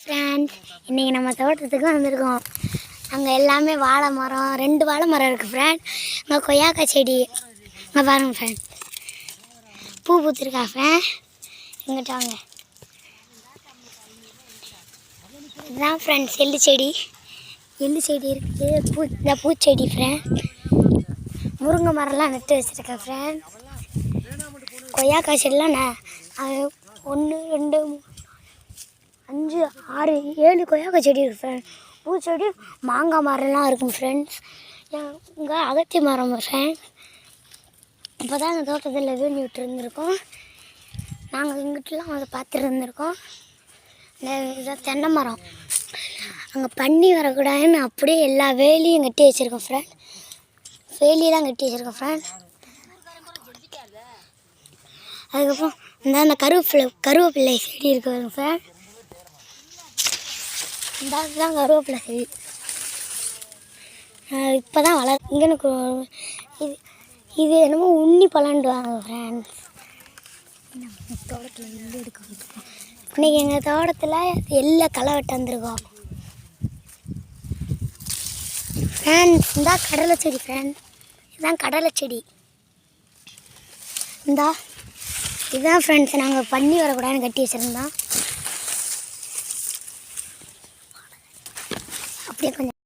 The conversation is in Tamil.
ஃப்ரெண்ட்ஸ் இன்றைக்கி நம்ம தோட்டத்துக்கு வந்திருக்கோம். அங்கே எல்லாமே வாழை மரம் ரெண்டு வாழை மரம் இருக்குது ஃப்ரெண்ட் அங்கே கொய்யாக்காய் செடி. அங்கே பாருங்கள் ஃப்ரெண்ட் பூ பூத்திருக்கா ஃப்ரெண்ட் இங்கிட்ட வாங்க. இதுதான் ஃப்ரெண்ட்ஸ் எள்ளு செடி. எள்ளு செடி இருக்குது பூ இந்த பூச்செடி ஃப்ரெண்ட் முருங்கை மரம்லாம் நட்டு வச்சுருக்கேன் ஃப்ரெண்ட் கொய்யாக்காய் செடிலாம் நான் ஒன்று ரெண்டு மூணு அஞ்சு ஆறு ஏழு கொய்யாக்காய் செடி இருக்கு ஃப்ரெண்ட் பூச்செடி மாங்காய் மரம்லாம் இருக்கும் ஃப்ரெண்ட்ஸ் இங்கே அகத்தி மரம் ஃப்ரெண்ட் இப்போ தான் எங்கள் தோட்டத்தில் வேண்டி விட்டுருந்துருக்கோம். நாங்கள் இங்கிட்டலாம் அதை பார்த்துட்டு இருந்திருக்கோம் இந்த இதான் தென்னை மரம். அங்கே பன்னி வரக்கூடாதுன்னு அப்படியே எல்லா வேலியும் கட்டி வச்சுருக்கோம் ஃப்ரெண்ட் வேலியெல்லாம் கட்டி வச்சுருக்கோம் ஃப்ரெண்ட் அதுக்கப்புறம் இந்த அந்த கருவேப்பிலை கருவேப்பிள்ளை செடி இருக்கு ஃப்ரெண்ட் இந்த தான் கருவேப்பிலை செடி. இப்போ தான் வளர் இங்கே எனக்கு இது இது என்னமோ உண்ணி பழண்டுவாங்க ஃப்ரெண்ட்ஸ் தோட்டத்தில் எள்ளு எடுக்க இன்னைக்கு எங்கள் தோட்டத்தில் எல்லை களை வெட்ட வந்திருக்கோம். ஃப்ரெண்ட்ஸ் இந்தா கடலை செடி ஃப்ரெண்ட் இதுதான் கடலை செடி. இந்தா இதுதான் ஃப்ரெண்ட்ஸ் நாங்கள் பண்ணி வரக்கூடாதுன்னு கட்டி வச்சுருந்தோம். அப்படியே கொஞ்சம்